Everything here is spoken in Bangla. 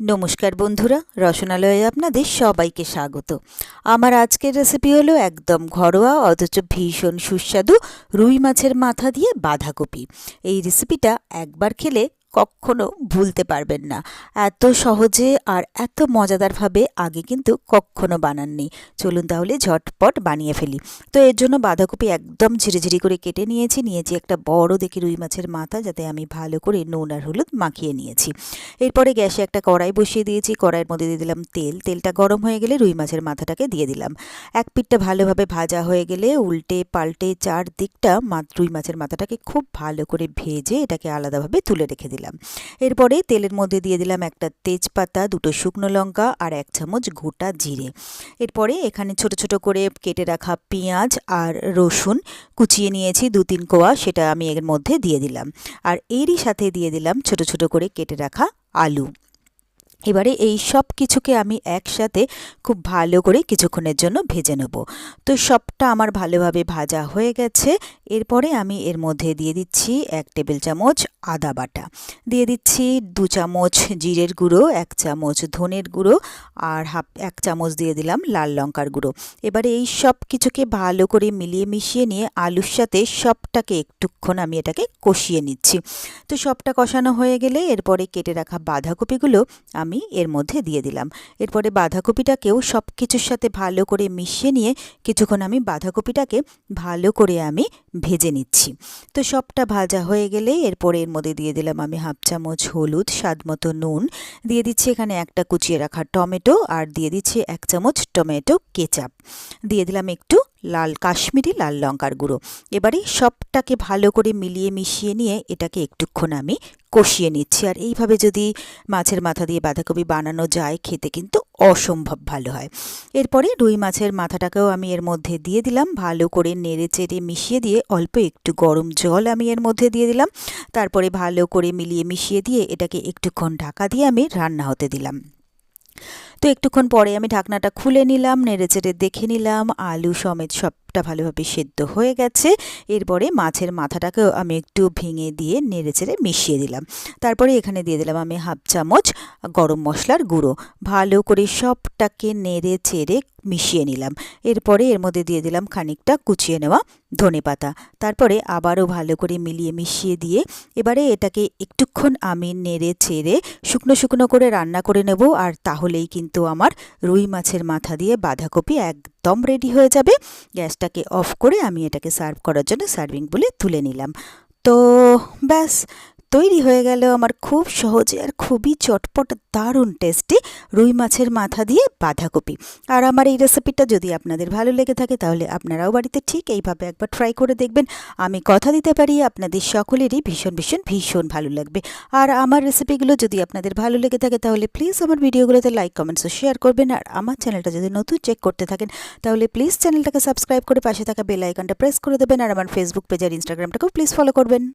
নমস্কার বন্ধুরা, রসনালয়ে আপনাদের সবাইকে স্বাগত। আমার আজকের রেসিপি হলো একদম ঘরোয়া, অথচ ভীষণ সুস্বাদু রুই মাছের মাথা দিয়ে বাঁধাকপি। এই রেসিপিটা একবার খেলে কখনো ভুলতে পারবেন না। এত সহজে আর এত মজাদারভাবে আগে কিন্তু কখনো বানাননি। চলুন তাহলে ঝটপট বানিয়ে ফেলি। তো এর জন্য বাঁধাকপি একদম ঝিরিঝিরি করে কেটে নিয়েছি। নিয়েছি একটা বড় দেখে রুই মাছের মাথা যাতে আমি ভালো করে নুন আর হলুদ মাখিয়ে নিয়েছি। এরপরে গ্যাসে একটা কড়াই বসিয়ে দিয়েছি। কড়াইয়ের মধ্যে দিয়ে দিলাম তেল। তেলটা গরম হয়ে গেলে রুই মাছের মাথাটাকে দিয়ে দিলাম। এক পিঠটা ভালোভাবে ভাজা হয়ে গেলে উল্টে পাল্টে চার দিকটা রুই মাছের মাথাটাকে খুব ভালো করে ভেজে এটাকে আলাদাভাবে তুলে রেখে দিলাম। এরপরে তেলের মধ্যে দিয়ে দিলাম একটা তেজপাতা, দুটো শুকনো লঙ্কা আর এক চামচ গোটা জিরে। এরপরে এখানে ছোট ছোট করে কেটে রাখা পেঁয়াজ আর রসুন কুচিয়ে নিয়েছি, দু তিন কোয়া, সেটা আমি এর মধ্যে দিয়ে দিলাম। আর এরই সাথে দিয়ে দিলাম ছোট ছোট করে কেটে রাখা আলু। এবারে এই সব কিছুকে আমি একসাথে খুব ভালো করে কিছুক্ষণের জন্য ভেজে নেব। তো সবটা আমার ভালোভাবে ভাজা হয়ে গেছে। এরপরে আমি এর মধ্যে দিয়ে দিচ্ছি এক টেবিল চামচ আদা বাটা। দিয়ে দিচ্ছি দু চামচ জিরের গুঁড়ো, এক চামচ ধনের গুঁড়ো আর হাফ, এক চামচ দিয়ে দিলাম লাল লঙ্কার গুঁড়ো। এবারে এই সব কিছুকে ভালো করে মিলিয়ে মিশিয়ে নিয়ে আলুর সাথে সবটাকে একটুক্ষণ আমি এটাকে কষিয়ে নিচ্ছি। তো সবটা কষানো হয়ে গেলে এরপরে কেটে রাখা বাঁধাকপিগুলো আমি এর মধ্যে দিয়ে দিলাম। এরপরে বাঁধাকপিটাকেও সব কিছুর সাথে ভালো করে মিশিয়ে নিয়ে কিছুক্ষণ আমি বাঁধাকপিটাকে ভালো করে আমি ভেজে নিচ্ছি। তো সবটা ভাজা হয়ে গেলে এরপরে এর মধ্যে দিয়ে দিলাম আমি হাফ চামচ হলুদ, স্বাদ মতো নুন। দিয়ে দিচ্ছি এখানে একটা কুচিয়ে রাখা টমেটো আর দিয়ে দিচ্ছি এক চামচ টমেটো কেচাপ। দিয়ে দিলাম একটু লাল কাশ্মীরি, লাল লঙ্কার গুঁড়ো। এবারে সবটাকে ভালো করে মিলিয়ে মিশিয়ে নিয়ে এটাকে একটুক্ষণ আমি কষিয়ে নিচ্ছি। আর এইভাবে যদি মাছের মাথা দিয়ে বাঁধাকপি বানানো যায়, খেতে কিন্তু অসম্ভব ভালো হয়। এরপরে রুই মাছের মাথাটাকেও আমি এর মধ্যে দিয়ে দিলাম। ভালো করে নেড়ে চেড়ে মিশিয়ে দিয়ে অল্প একটু গরম জল আমি এর মধ্যে দিয়ে দিলাম। তারপরে ভালো করে মিলিয়ে মিশিয়ে দিয়ে এটাকে একটুক্ষণ ঢাকা দিয়ে আমি রান্না হতে দিলাম। তো একটুক্ষণ পরে আমি ঢাকনাটা খুলে নিলাম নেড়েচেড়ে দেখে নিলাম আলু সমেত সবটা ভালোভাবে সেদ্ধ হয়ে গেছে। এরপরে মাছের মাথাটাকেও আমি একটু ভেঙে দিয়ে নেড়েচেড়ে মিশিয়ে দিলাম। তারপরে এখানে দিয়ে দিলাম আমি হাফ চামচ গরম মশলার গুঁড়ো। ভালো করে সবটাকে নেড়ে চেড়ে মিশিয়ে নিলাম। এরপরে এর মধ্যে দিয়ে দিলাম খানিকটা কুচিয়ে নেওয়া ধনে পাতা। তারপরে আবারও ভালো করে মিলিয়ে মিশিয়ে দিয়ে এবারে এটাকে একটুক্ষণ আমি নেড়ে চেড়ে শুকনো শুকনো করে রান্না করে নেব। আর তাহলেই কিন্তু আমার রুই মাছের মাথা দিয়ে বাঁধাকপি একদম রেডি হয়ে যাবে। গ্যাসটাকে অফ করে আমি এটাকে সার্ভ করার জন্য সার্ভিং বলে তুলে নিলাম। তো ব্যাস তৈরি হয়ে গেল আমার খুব সহজে আর খুবই চটপট দারুণ টেস্টি রুই মাছের মাথা দিয়ে বাঁধাকপি। আর আমার এই রেসিপিটা যদি আপনাদের ভালো লেগে থাকে তাহলে আপনারাও বাড়িতে ঠিক এইভাবে একবার ট্রাই করে দেখবেন। আমি কথা দিতে পারি, আপনাদের সকলেরই ভীষণ ভীষণ ভীষণ ভালো লাগবে। আর আমার রেসিপিগুলো যদি আপনাদের ভালো লেগে থাকে তাহলে প্লিজ আমার ভিডিওগুলোতে লাইক কমেন্টস ও শেয়ার করবেন। আর আমার চ্যানেলটা যদি নতুন চেক করতে থাকেন তাহলে প্লিজ চ্যানেলটাকে সাবস্ক্রাইব করে পাশে থাকা বেল আইকনটা প্রেস করে দেবেন। আর আমার ফেসবুক পেজ আর ইনস্টাগ্রামটাকেও প্লিজ ফলো করবেন।